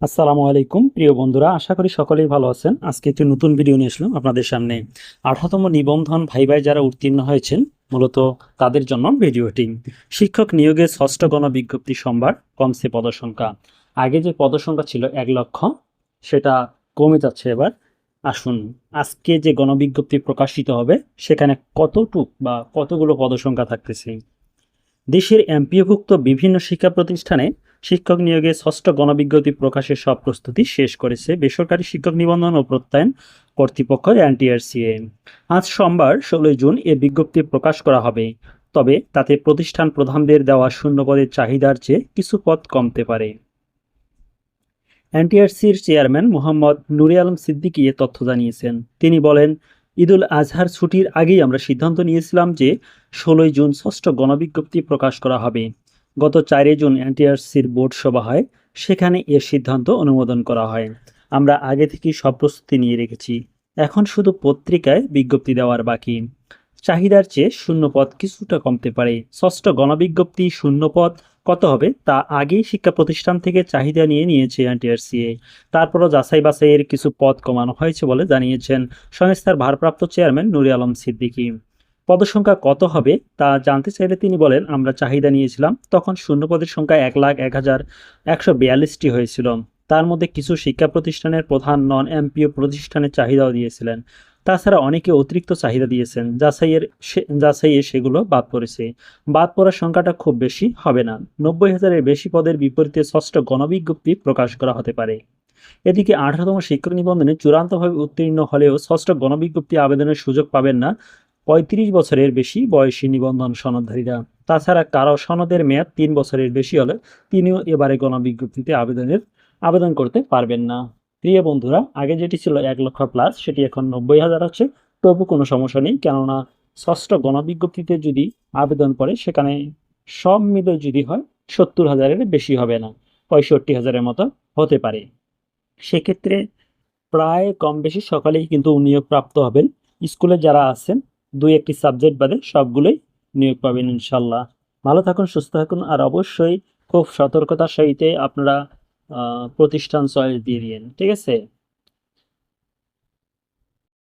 আসসালামু আলাইকুম। প্রিয় বন্ধুরা, আশা করি সকলেই ভালো আছেন। আজকে একটি নতুন ভিডিও নিয়ে আসলাম আপনাদের সামনে। আঠারোতম নিবন্ধন ভাই ভাই যারা উত্তীর্ণ হয়েছেন, মূলত তাদের জন্য ভিডিওটি। শিক্ষক নিয়োগের ষষ্ঠ গণবিজ্ঞপ্তি সোমবার কমছে পদসংখ্যা। আগে যে পদসংখ্যা ছিল এক লক্ষ, সেটা কমে যাচ্ছে এবার। আসুন, আজকে যে গণবিজ্ঞপ্তি প্রকাশিত হবে, সেখানে কতটুক বা কতগুলো পদসংখ্যা থাকতেছে? দেশের এমপিওভুক্ত বিভিন্ন শিক্ষা প্রতিষ্ঠানে শিক্ষক নিয়োগে ষষ্ঠ গণবিজ্ঞপ্তি প্রকাশের সব প্রস্তুতি শেষ করেছে বেসরকারি শিক্ষক নিবন্ধন ও প্রত্যয়ন কর্তৃপক্ষ এনটিআরসিএ। আজ সোমবার, ষোলোই জুন, এ বিজ্ঞপ্তি প্রকাশ করা হবে। তবে তাতে প্রতিষ্ঠান প্রধানদের দেওয়া শূন্যপদের চাহিদার চেয়ে কিছু পদ কমতে পারে। এনটিআরসির চেয়ারম্যান মোহাম্মদ নুরে আলম সিদ্দিকী এ তথ্য জানিয়েছেন। তিনি বলেন ঈদুল আজহার ছুটির আগেই আমরা সিদ্ধান্ত নিয়েছিলাম যে ষোলোই জুন ষষ্ঠ গণবিজ্ঞপ্তি প্রকাশ করা হবে। গত চারই জুন এনটিআরসির বোর্ড সভা হয়, সেখানে এর সিদ্ধান্ত অনুমোদন করা হয়। আমরা আগে থেকেই সব প্রস্তুতি নিয়ে রেখেছি। এখন শুধু পত্রিকায় বিজ্ঞপ্তি দেওয়ার বাকি। চাহিদার চেয়ে শূন্যপদ কিছুটা কমতে পারে। ষষ্ঠ গণবিজ্ঞপ্তি শূন্যপদ কত হবে? তা আগেই শিক্ষা প্রতিষ্ঠান থেকে চাহিদা নিয়ে নিয়েছে এনটিআরসিএ তারপরও যাচাই বাছাইয়ের কিছু পদ কমানো হয়েছে বলে জানিয়েছেন সংস্থার ভারপ্রাপ্ত চেয়ারম্যান নুরি আলম সিদ্দিকী। পদসংখ্যা কত হবে তা জানতে চাইলে তিনি বলেন, আমরা চাহিদা নিয়েছিলাম, তখন শূন্যপদের সংখ্যা এক লাখ এক হাজার একশো বিয়াল্লিশটি হয়েছিল। তার মধ্যে কিছু শিক্ষা প্রতিষ্ঠানের প্রধান নন এমপিও প্রতিষ্ঠানের চাহিদাও দিয়েছিলেন। তাছাড়া অনেকে অতিরিক্ত চাহিদা দিয়েছেন, যাচাইয়ের যাচাইয়ে সেগুলো বাদ পড়েছে। বাদ পড়ার সংখ্যাটা খুব বেশি হবে না। নব্বই হাজারের বেশি পদের বিপরীতে ষষ্ঠ গণবিজ্ঞপ্তি প্রকাশ করা হতে পারে। এদিকে আঠারোতম শিক্ষক নিবন্ধনে চূড়ান্তভাবে উত্তীর্ণ হলেও ষষ্ঠ গণবিজ্ঞপ্তি আবেদনের সুযোগ পাবেন না পঁয়ত্রিশ বছরের বেশি বয়সী নিবন্ধন সনদধারীরা। তাছাড়া কারও সনদের মেয়াদ তিন বছরের বেশি হলে তিনিও এবারে গণবিজ্ঞপ্তিতে আবেদনের, আবেদন করতে পারবেন না। প্রিয় বন্ধুরা, আগে যেটি ছিল এক লক্ষ প্লাস সেটি এখন নব্বই হাজার আছে। তবু কোনো সমস্যা নেই, কেননা ষষ্ঠ গণবিজ্ঞপ্তিতে যদি আবেদন করে, সেখানে সব মিলে যদি হয়, সত্তর হাজারের বেশি হবে না, পঁয়ষট্টি হাজারের মতো হতে পারে। সেক্ষেত্রে প্রায় কম বেশি সকালেই কিন্তু নিয়োগ প্রাপ্ত হবেন। স্কুলে যারা আছেন, দুই একটি সাবজেক্ট বাদে সবগুলোই নিয়োগ পাবেন ইনশাল্লাহ ভালো থাকুন, সুস্থ থাকুন, আর অবশ্যই খুব সতর্কতার সহিতে আপনারা প্রতিষ্ঠান চয়েস দিয়ে দিন ঠিক আছে?